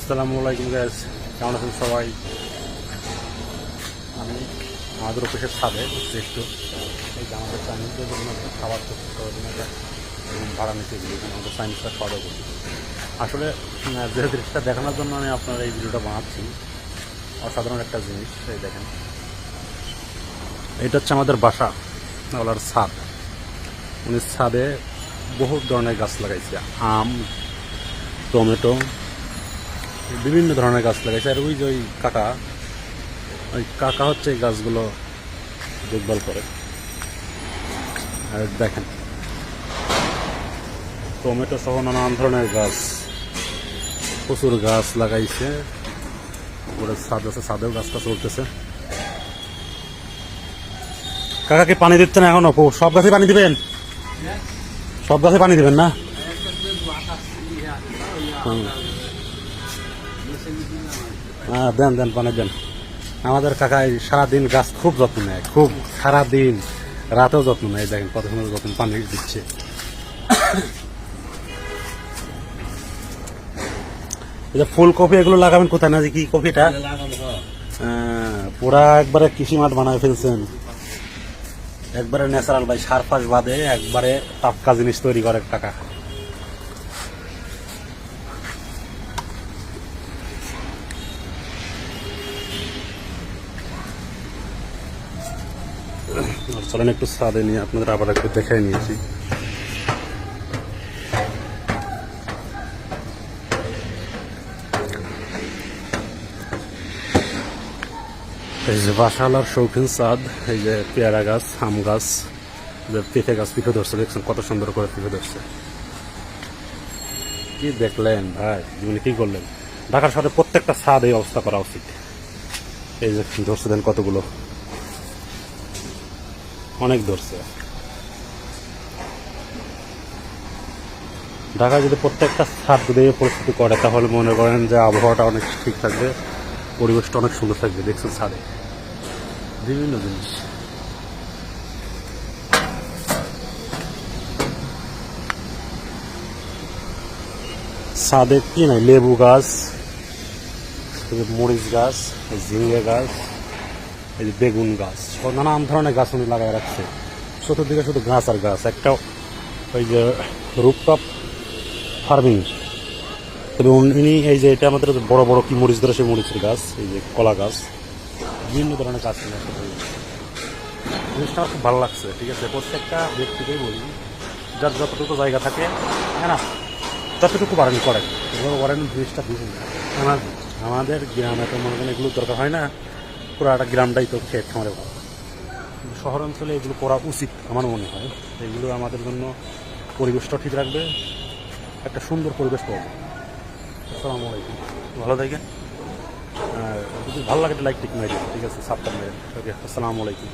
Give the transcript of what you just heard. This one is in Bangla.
আসসালামু আলাইকুম গ্যাস কেমন আছেন সবাই? আমি আমাদের অফিসের ছাদে শ্রেষ্ঠ। এই যে আমাদের চাইনিজদের জন্য একটা খাবার প্রস্তুত করার জন্য একটা ভাড়া নিতে গিয়ে আমাদের চাইনিজটা খাওয়া দাওয়া করছি আসলে যে দৃশ্যটা দেখানোর জন্য আমি আপনার এই ভিডিওটা বানাচ্ছি, অসাধারণ একটা জিনিস, এই দেখেন। এটা হচ্ছে আমাদের বাসা, ওনার ছাদ। উনি ছাদে বহু ধরনের গাছ লাগাইছে। আম, টমেটো বিভিন্ন ধরনের গাছ লাগাইছে। আর ওই যে ওই কাকা ওই কাকা হচ্ছে এই গাছগুলো দেখভাল করে। আর দেখেন টমেটো সহ নানান ধরনের গাছ প্রচুর গাছ লাগাইছে। উপরে ছাদ আছে ছাদেও গাছটা চলতেছে। কাকাকে পানি দিচ্ছেন এখন? অপু সব গাছে পানি দিবেন? সব গাছে পানি দিবেন না। হ্যাঁ দেন দেন পানি দেন। আমাদের কাকা সারাদিন গাছ খুব যত্ন নেয় খুব সারাদিন রাতেও যত্ন নেয়। দেখেন কত সুন্দর যত্ন পানি দিচ্ছে। ফুলকপি এগুলো লাগাবেন কোথায়? না যে কি কপিটা? পুরা একবারে কৃষি মাঠ বানায় ফেলছেন। একবারে ন্যাচারাল ভাই সার ফাস বাদে একবারে টাটকা জিনিস তৈরি করে টাকা চলেন একটু সাদে নিয়ে আপনাদের আবার একটু দেখাই নিয়েছি। এই যে বাসালার শৌখিন সাদ এই যে পেয়ারা গাছ, আম গাছ যে পেঁপে গাছ পিঠে ধরছে, দেখছেন কত সুন্দর করে পিঠে ধরছে। কি দেখলেন ভাই? জীবনে কি করলেন? ঢাকার সাথে প্রত্যেকটা ছাদ এই অবস্থা করা উচিত। এই যে ধরছে দেন কতগুলো অনেক ধরছে। ঢাকায় যদি প্রত্যেকটা ছাদ যদি পরিস্থিতি করে, তাহলে মনে করেন যে আবহাওয়াটা অনেক ঠিক থাকবে, পরিবেশটা অনেক সুন্দর থাকবে, দেখছেন ছাদে। বিভিন্ন জিনিস। ছাদে কি নাই? লেবু গাছ, মরিচ গাছ ঝিঙ্গে গাছ। এই যে বেগুন গাছ নানান ধরনের গাছ উনি লাগাই রাখছে। চতুর্দিকে শুধু গাছ আর গাছ একটা ওই যে রুপটপ ফার্মিং। তবে উনি এই যে এটা আমাদের বড় বড় কি মরিচ ধরে সেই মরিচের গাছ, এই যে কলা গাছ, বিভিন্ন ধরনের গাছ নিয়ে আসে জিনিসটা খুব ভালো লাগছে, ঠিক আছে? প্রত্যেকটা ব্যক্তিকেই বলি, যার যতটুকু জায়গা থাকে হ্যাঁ না? ততটুকু বাড়ান করেন। এভাবে করেন জিনিসটা বুঝুন আমার আমাদের গ্রামে তো মনে করেন এগুলো দরকার হয় না। পুরো একটা গ্রামটাই তো খেয়ে খামারে ভালো। কিন্তু শহর অঞ্চলে এগুলো করা উচিত আমার মনে হয়। এগুলো আমাদের জন্য পরিবেশটা ঠিক রাখবে একটা সুন্দর পরিবেশ পাবো। আসসালামু আলাইকুম। ভালো থাকেন। আর যদি ভালো লাগে লাইক টিক মেরে ঠিক আছে সাবধান মেরে। ওকে আসসালামু আলাইকুম।